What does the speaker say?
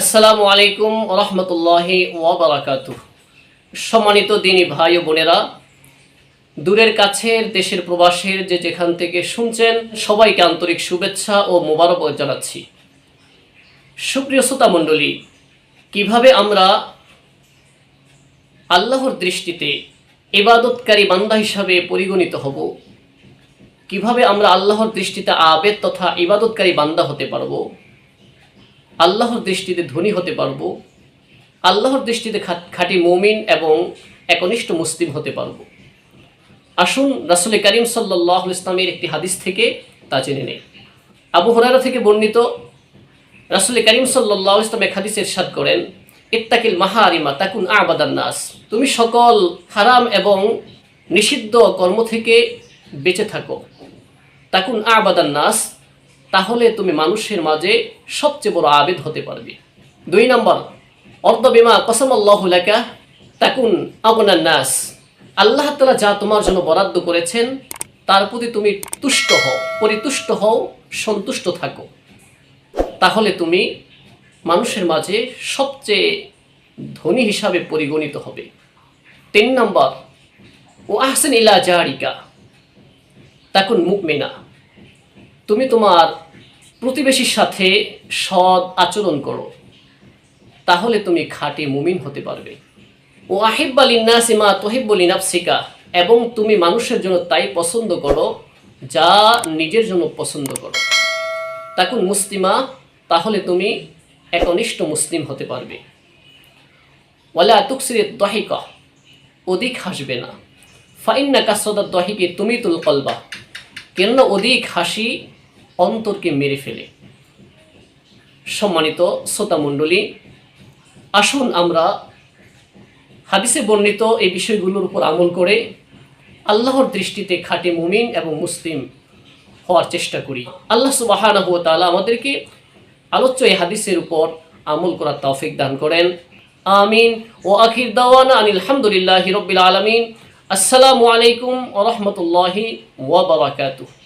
আসসালামু আলাইকুম রহমতুল্লাহি ওয়াবারাকাতু সম্মানিত দিনী ভাই ও বোনেরা, দূরের কাছের দেশের প্রবাসের যে যেখান থেকে শুনছেন, সবাইকে আন্তরিক শুভেচ্ছা ও মোবারক জানাচ্ছি। সুপ্রিয় শ্রোতা মণ্ডলী, কীভাবে আমরা আল্লাহর দৃষ্টিতে এবাদতকারী বান্দা হিসাবে পরিগণিত হব? কীভাবে আমরা আল্লাহর দৃষ্টিতে আবেদ তথা ইবাদতকারী বান্দা হতে পারব? আল্লাহর দৃষ্টিতে ধনী হতে পারব, আল্লাহর দৃষ্টিতে খাঁটি মৌমিন এবং একনিষ্ঠ মুসলিম হতে পারব। আসুন রাসুল করিম সাল্লাহ ইসলামের একটি হাদিস থেকে তা জেনে নেই। আবু হরারা থেকে বর্ণিত, রাসুল করিম সাল্লাহ ইসলাম এক হাদিস এরশাদ করেন, ইত্তাকিল মাহারিমা তাকুন আবাদান নাস তুমি সকল হারাম এবং নিষিদ্ধ কর্ম থেকে বেঁচে থাকো তাকুন আবাদান নাস তাহলে তুমি মানুষের মাঝে সবচেয়ে বড় আবেদ হতে পারবে। দুই নম্বর, অর্ধ বিমা কসমাল্লাহুলাকা তাকুন আবনান নাস। আল্লাহ তালা যা তোমার জন্য বরাদ্দ করেছেন, তার প্রতি তুমি তুষ্ট হও, পরিতুষ্ট হও, সন্তুষ্ট থাকো। তাহলে তুমি মানুষের মাঝে সবচেয়ে ধনী হিসাবে পরিগণিত হবে। তিন নম্বর, ও আহসেন ইলা জাহারিকা তাকুন মুকমেনা তুমি তোমার প্রতিবেশীর সাথে সৎ আচরণ করো। তাহলে তুমি খাঁটি মুমিন হতে পারবে। ও আহিব্বাল ইন্নাসিমা তহিব্বুল নাফসিকা এবং তুমি মানুষের জন্য তাই পছন্দ করো যা নিজের জন্য পছন্দ করো। তাকুন মুসলিমা, তাহলে তুমি একনিষ্ঠ মুসলিম হতে পারবে। ওয়ালা তুকসির দহিকা অধিক হাসবে না। ফাইন্না কাসদার দহিকে তুমি তুল কলবা, কেননা অধিক হাসি অন্তরকে মেরে ফেলে। সম্মানিত শ্রোতা মণ্ডলী, আসুন আমরা হাদিসে বর্ণিত এই বিষয়গুলোর উপর আমল করে আল্লাহর দৃষ্টিতে খাঁটি মুমিন এবং মুসলিম হওয়ার চেষ্টা করি। আল্লাহ সুবাহানহ তাআলা আমাদেরকে আলোচ্য এই হাদিসের উপর আমল করার তৌফিক দান করেন। আমিন। ও আখির দাওয়ানা আনিল হামদুলিল্লাহি রব্বিল আলামিন। আসসালামু আলাইকুম ওয়া রাহমাতুল্লাহি ওয়া বারাকাতুহু।